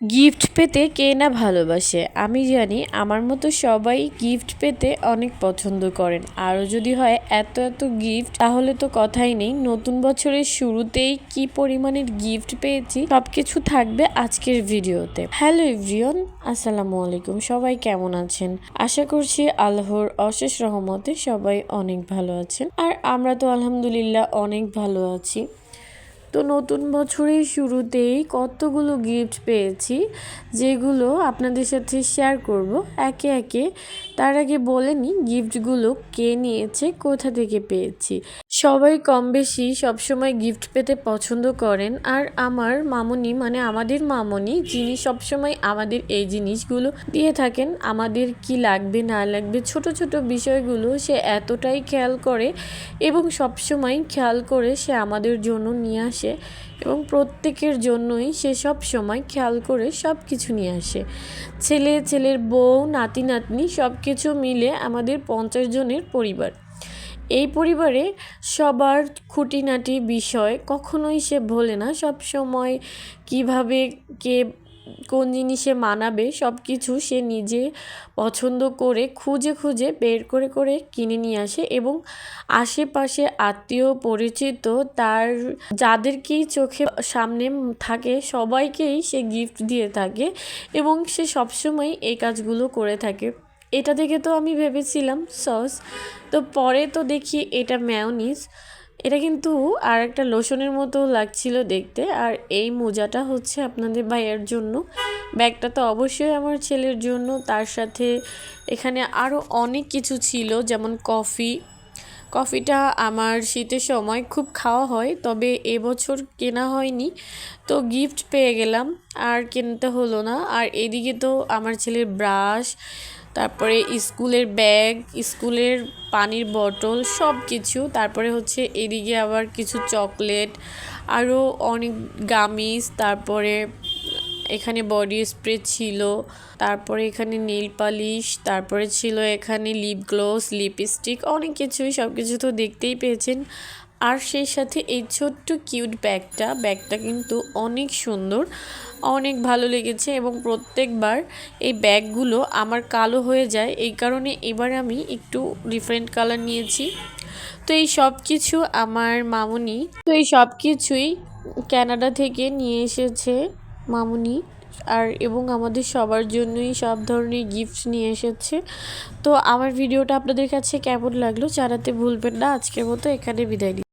Gift পেতে কে না ভালোবাসে? আমি জানি আমার মতো সবাই গিফট পেতে অনেক পছন্দ করেন। আরও যদি হয় এত এত গিফট তাহলে তো কথাই নেই। নতুন বছরের শুরুতেই কি পরিমাণের গিফট পেয়েছি সব কিছু থাকবে আজকের ভিডিওতে। হ্যালো এভরিওন আসসালামু আলাইকুম। সবাই কেমন আছেন? আশা করছি আল্লাহর অশেষ রহমতে সবাই অনেক ভালো আছেন। আর আমরা তো আলহামদুলিল্লাহ অনেক ভালো আছি। তো নতুন বছরের শুরুতেই কতগুলো গিফট পেয়েছি, যেগুলো আপনাদের সাথে শেয়ার করব। একে একে তার আগে বলে নিই গিফটগুলো কে নিয়েছে, কোথা থেকে পেয়েছি। সবাই কম বেশি সবসময় গিফট পেতে পছন্দ করেন আর আমার মামনি মানে আমাদের মামনি, যিনি সবসময় আমাদের এই জিনিসগুলো দিয়ে থাকেন, আমাদের কি লাগবে, না লাগবে, ছোট ছোট বিষয়গুলো সে এতটাই খেয়াল করে এবং সবসময় খেয়াল করে সে আমাদের জন্য নিয়ে এবং প্রত্যেকের জন্যই সে সব সময় খেয়াল করে সব কিছু নিয়ে আসে। ছেলে, ছেলের বউ, নাতি, নাতনি সব কিছু মিলে আমাদের পঞ্চাশ জনের পরিবার। এই পরিবারে সবার খুঁটিনাটি বিষয় কখনোই সে ভোলে না। সব সময় কীভাবে কে কোন জিনিসে মানাবে সব কিছু সে নিজে পছন্দ করে খুঁজে খুঁজে বের করে করে কিনে নিয়ে আসে এবং আশেপাশে আত্মীয় পরিচিত তার যাদেরকেই চোখে সামনে থাকে সবাইকেই সে গিফট দিয়ে থাকে এবং সে সবসময় এই কাজগুলো করে থাকে। এটা দেখে তো আমি ভেবেছিলাম, সস। তো পরে তো দেখি এটা ম্যাওনিস এটা কিন্তু আর একটা লোশনের মতো লাগছিল দেখতে। আর এই মোজাটা হচ্ছে আপনাদের ভাইয়ের জন্য। ব্যাগটা তো অবশ্যই আমার ছেলের জন্য। তার সাথে এখানে আরও অনেক কিছু ছিল, যেমন কফি। কফিটা আমার শীতের সময় খুব খাওয়া হয়, তবে এবছর কেনা হয়নি। তো গিফট পেয়ে গেলাম, আর কিনতে হলো না। আর এদিকে তো আমার ছেলের ব্রাশ তারপরে স্কুলের ব্যাগ, স্কুলের পানির বটল সব কিছু তারপরে হচ্ছে এদিকে আবার কিছু চকলেট আরও অনেক গামিস। তারপরে এখানে বডি স্প্রে ছিল। তারপরে এখানে নীল পালিশ, তারপরে ছিল এখানে লিপ গ্লোস লিপস্টিক অনেক কিছুই। সব কিছু তো দেখতেই পেয়েছেন। আর সেই সাথে এই ছোট্ট কিউট ব্যাগটা ব্যাগটা কিন্তু অনেক সুন্দর, অনেক ভালো লেগেছে এবং প্রত্যেকবার এই ব্যাগগুলো আমার কালো হয়ে যায়। এই কারণে এবার আমি একটু ডিফারেন্ট কালার নিয়েছি। তো এই সব কিছু আমার মামুনি, তো এই সব কিছুই ক্যানাডা থেকে নিয়ে এসেছে মামুনি আর এবং আমাদের সবার জন্যই সব ধরনের গিফট নিয়ে এসেছে। তো আমার ভিডিওটা আপনাদের কাছে কেমন লাগল জানাতে ভুলবেন না। আজকের মতো এখানে বিদায়